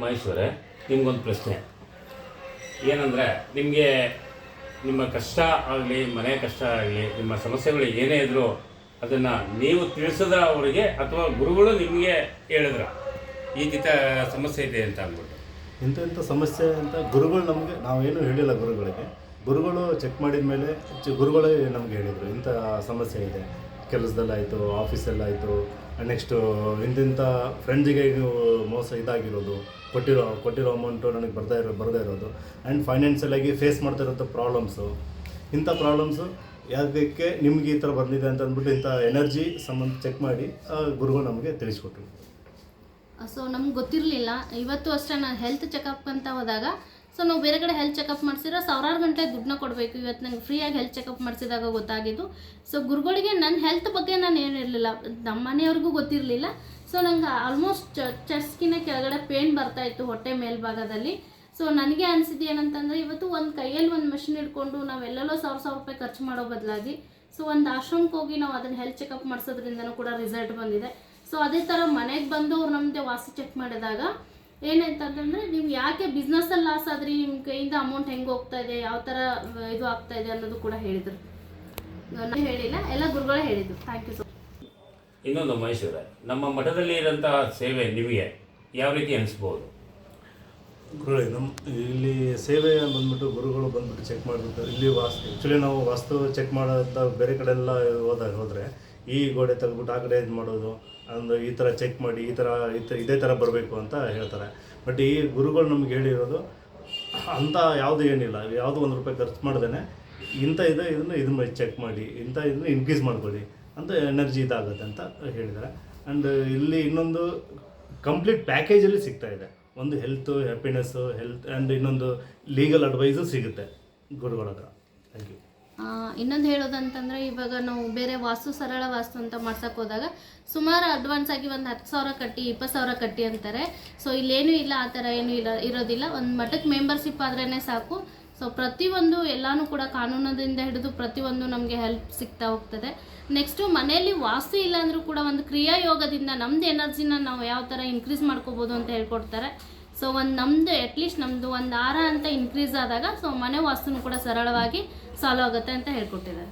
ಮಹೇಶ್ವರೇ ನಿಮಗೊಂದು ಪ್ರಶ್ನೆ. ಏನಂದರೆ, ನಿಮಗೆ ನಿಮ್ಮ ಕಷ್ಟ ಆಗಲಿ, ಮನೆ ಕಷ್ಟ ಆಗಲಿ, ನಿಮ್ಮ ಸಮಸ್ಯೆಗಳು ಏನೇ ಇದ್ದರೂ ಅದನ್ನು ನೀವು ತಿಳಿಸಿದ್ರ ಅವರಿಗೆ ಅಥವಾ ಗುರುಗಳು ನಿಮಗೆ ಹೇಳಿದ್ರ? ಈ ಕಿತ ಸಮಸ್ಯೆ ಇದೆ ಅಂತ ಅಂದ್ಬಿಟ್ಟು. ಇಂಥ ಇಂಥ ಸಮಸ್ಯೆ ಅಂತ ಗುರುಗಳು ನಮಗೆ, ನಾವೇನು ಹೇಳಿಲ್ಲ ಗುರುಗಳಿಗೆ. ಗುರುಗಳು ಚೆಕ್ ಮಾಡಿದ ಮೇಲೆ ಗುರುಗಳೇ ನಮಗೆ ಹೇಳಿದರು, ಇಂಥ ಸಮಸ್ಯೆ ಇದೆ. ಕೆಲಸದಲ್ಲಾಯಿತು, ಆಫೀಸಲ್ಲಾಯಿತು ನೆಕ್ಸ್ಟು ಇಂತಿಂಥ ಫ್ರೆಂಡ್ಸಿಗೆ ಮೋಸ ಇದಾಗಿರೋದು, ಕೊಟ್ಟಿರೋ ಕೊಟ್ಟಿರೋ ಅಮೌಂಟು ನನಗೆ ಬರ್ತಾ ಇರೋ, ಬರದೇ ಇರೋದು. ಆ್ಯಂಡ್ ಫೈನಾನ್ಷಿಯಲಾಗಿ ಫೇಸ್ ಮಾಡ್ತಾ ಇರೋಂಥ ಪ್ರಾಬ್ಲಮ್ಸು ಇಂಥ ಪ್ರಾಬ್ಲಮ್ಸು ಯಾವುದಕ್ಕೆ ನಿಮ್ಗೆ ಈ ಥರ ಬಂದಿದೆ ಅಂತ ಅಂದ್ಬಿಟ್ಟು ಇಂಥ ಎನರ್ಜಿ ಸಂಬಂಧ ಚೆಕ್ ಮಾಡಿ ಗುರುಗಳು ನಮಗೆ ತಿಳಿಸ್ಕೊಟ್ರು. ಸೊ ನಮ್ಗೆ ಗೊತ್ತಿರಲಿಲ್ಲ. ಇವತ್ತು ಅಷ್ಟೇ ನಾನು ಹೆಲ್ತ್ ಚೆಕಪ್ ಅಂತ ಹೋದಾಗ ಸೊ ನಾವು ಬೇರೆ ಕಡೆ ಹೆಲ್ತ್ ಚೆಕಪ್ ಮಾಡಿಸಿದ್ರೆ ಸಾವಿರಾರು ಗಂಟೆ ದುಡ್ಡನ್ನ ಕೊಡಬೇಕು. ಇವತ್ತು ನಂಗೆ ಫ್ರೀಯಾಗಿ ಹೆಲ್ತ್ ಚೆಕಪ್ ಮಾಡಿಸಿದಾಗ ಗೊತ್ತಾಗಿದ್ದು. ಸೊ ಗುರುಗಳಿಗೆ ನನ್ನ ಹೆಲ್ತ್ ಬಗ್ಗೆ ನಾನು ಏನಿರಲಿಲ್ಲ ನಮ್ಮ ಮನೆಯವ್ರಿಗೂ ಗೊತ್ತಿರಲಿಲ್ಲ. ಸೊ ನಂಗೆ ಆಲ್ಮೋಸ್ಟ್ ಚರ್ಸ್ಕಿನ ಕೆಳಗಡೆ ಪೇನ್ ಬರ್ತಾ ಇತ್ತು ಹೊಟ್ಟೆ ಮೇಲ್ಭಾಗದಲ್ಲಿ. ಸೊ ನನಗೆ ಅನಿಸಿದ್ದು ಏನಂತಂದರೆ ಇವತ್ತು ಒಂದು ಕೈಯಲ್ಲಿ ಒಂದು ಮಷಿನ್ ಇಟ್ಕೊಂಡು ನಾವೆಲ್ಲೆಲ್ಲೋ ಸಾವಿರ ಸಾವಿರ ರೂಪಾಯಿ ಖರ್ಚು ಮಾಡೋ ಬದಲಾಗಿ ಸೊ ಒಂದು ಆಶ್ರಮಕ್ಕೆ ಹೋಗಿ ನಾವು ಅದನ್ನು ಹೆಲ್ತ್ ಚೆಕಪ್ ಮಾಡಿಸೋದ್ರಿಂದನೂ ಕೂಡ ರಿಸಲ್ಟ್ ಬಂದಿದೆ. ಸೊ ಅದೇ ಥರ ಮನೆಗೆ ಬಂದು ಅವ್ರು ನಮ್ಮದೇ ವಾಸಿ ಚೆಕ್ ಮಾಡಿದಾಗ ಏನಂತಂದ್ರೆ ನೀವು ಯಾಕೆ ಬಿಸ್ನೆಸ್ಸಲ್ಲಿ ಲಾಸ್ ಆದ್ರಿ? ನಿಮ್ಮ ಕೈಯಿಂದ ಅಮೌಂಟ್ ಹೆಂಗೆ ಹೋಗ್ತಾ ಇದೆ? ಯಾವ ಥರ ಇದು ಆಗ್ತಾ ಇದೆ ಅನ್ನೋದು ಕೂಡ ಹೇಳಿದರು. ನಾನು ಹೇಳಿಲ್ಲ ಎಲ್ಲ ಗುರುಗಳೇ ಹೇಳಿದ್ರು. ಥ್ಯಾಂಕ್ ಯು ಸೊ ಇನ್ನೊಂದು ಮಹೇಶ್ವರ ನಮ್ಮ ಮಠದಲ್ಲಿ ಇರೋಂತಹ ಸೇವೆ ನಿಮಗೆ ಯಾವ ರೀತಿ ಅನಿಸ್ಬೋದು? ಗುರುಗಳೇ ನಮ್ಮ ಇಲ್ಲಿ ಸೇವೆ ಬಂದ್ಬಿಟ್ಟು ಗುರುಗಳು ಬಂದ್ಬಿಟ್ಟು ಚೆಕ್ ಮಾಡಿಬಿಟ್ಟು ಇಲ್ಲಿ ವಾಸ್ತು ಆ್ಯಕ್ಚುಲಿ ನಾವು ವಾಸ್ತು ಚೆಕ್ ಮಾಡೋದ ಬೇರೆ ಕಡೆ ಎಲ್ಲ ಹೋದಾಗ ಹೋದರೆ ಈ ಗೋಡೆ ತೆಗೆದ್ಬಿಟ್ಟು ಆ ಕಡೆ ಇದು ಮಾಡೋದು ಅಂದ್ರೆ ಈ ಥರ ಚೆಕ್ ಮಾಡಿ, ಈ ಥರ ಈ ಥರ ಇದೇ ಥರ ಬರಬೇಕು ಅಂತ ಹೇಳ್ತಾರೆ. ಬಟ್ ಈ ಗುರುಗಳು ನಮ್ಗೆ ಹೇಳಿರೋದು, ಅಂಥ ಯಾವುದು ಏನಿಲ್ಲ, ಯಾವುದು ಒಂದು ರೂಪಾಯಿ ಖರ್ಚು ಮಾಡ್ದೇ ಇಂಥ ಇದೆ, ಇದನ್ನು ಇದನ್ನ ಚೆಕ್ ಮಾಡಿ, ಇಂಥ ಇದನ್ನು ಇನ್ಕ್ರೀಸ್ ಮಾಡ್ಕೊಳ್ಳಿ ಅಂತ ಎನರ್ಜಿ ಇದಾಗುತ್ತೆ ಅಂತ ಹೇಳಿದ್ದಾರೆ. ಆ್ಯಂಡ್ ಇಲ್ಲಿ ಇನ್ನೊಂದು ಕಂಪ್ಲೀಟ್ ಪ್ಯಾಕೇಜಲ್ಲಿ ಸಿಗ್ತಾ ಇದೆ. ಒಂದು ಹೆಲ್ತು ಹ್ಯಾಪಿನೆಸ್ಸು ಹೆಲ್ತ್ ಆ್ಯಂಡ್ ಇನ್ನೊಂದು ಲೀಗಲ್ ಅಡ್ವೈಸು ಸಿಗುತ್ತೆ ಗುರುಗಳ ಹತ್ರ. ಥ್ಯಾಂಕ್ ಯು ಇನ್ನೊಂದು ಹೇಳೋದಂತಂದರೆ ಇವಾಗ ನಾವು ಬೇರೆ ವಾಸ್ತು ಸರಳ ವಾಸ್ತು ಅಂತ ಮಾಡ್ಸೋಕ್ಕೆ ಹೋದಾಗ ಸುಮಾರು ಅಡ್ವಾನ್ಸ್ ಆಗಿ ಒಂದು ಹತ್ತು ಸಾವಿರ ಕಟ್ಟಿ, ಇಪ್ಪತ್ತು ಸಾವಿರ ಕಟ್ಟಿ ಅಂತಾರೆ. ಸೊ ಇಲ್ಲೇನೂ ಇಲ್ಲ, ಆ ಥರ ಏನೂ ಇಲ್ಲ, ಇರೋದಿಲ್ಲ. ಒಂದು ಮಠಕ್ಕೆ ಮೆಂಬರ್ಶಿಪ್ ಆದ್ರೇ ಸಾಕು. ಸೊ ಪ್ರತಿಯೊಂದು ಎಲ್ಲನೂ ಕೂಡ ಕಾನೂನದಿಂದ ಹಿಡಿದು ಪ್ರತಿಯೊಂದು ನಮಗೆ ಹೆಲ್ಪ್ ಸಿಗ್ತಾ ಹೋಗ್ತದೆ. ನೆಕ್ಸ್ಟು ಮನೆಯಲ್ಲಿ ವಾಸ್ತು ಇಲ್ಲ ಅಂದರೂ ಕೂಡ ಒಂದು ಕ್ರಿಯಾ ಯೋಗದಿಂದ ನಮ್ಮದು ಎನರ್ಜಿನ ನಾವು ಯಾವ ಥರ ಇನ್ಕ್ರೀಸ್ ಮಾಡ್ಕೋಬೋದು ಅಂತ ಹೇಳ್ಕೊಡ್ತಾರೆ. ಸೊ ಒಂದು ನಮ್ಮದು ಅಟ್ಲೀಸ್ಟ್ ನಮ್ಮದು ಒಂದು ಆರ ಅಂತ ಇನ್ಕ್ರೀಸ್ ಆದಾಗ ಸೊ ಮನೆ ವಾಸ್ತುನು ಕೂಡ ಸರಳವಾಗಿ ಸಾಲ್ವ್ ಆಗುತ್ತೆ ಅಂತ ಹೇಳ್ಕೊಟ್ಟಿದ್ದಾರೆ.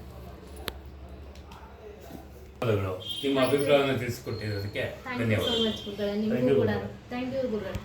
ನಿಮ್ಮ ಅಭಿಪ್ರಾಯವನ್ನು ತಿಳಿಸಿಕೊಟ್ಟಿರೋದಕ್ಕೆ ಧನ್ಯವಾದ ಥ್ಯಾಂಕ್ ಯು ಗುರುಗಳೇ.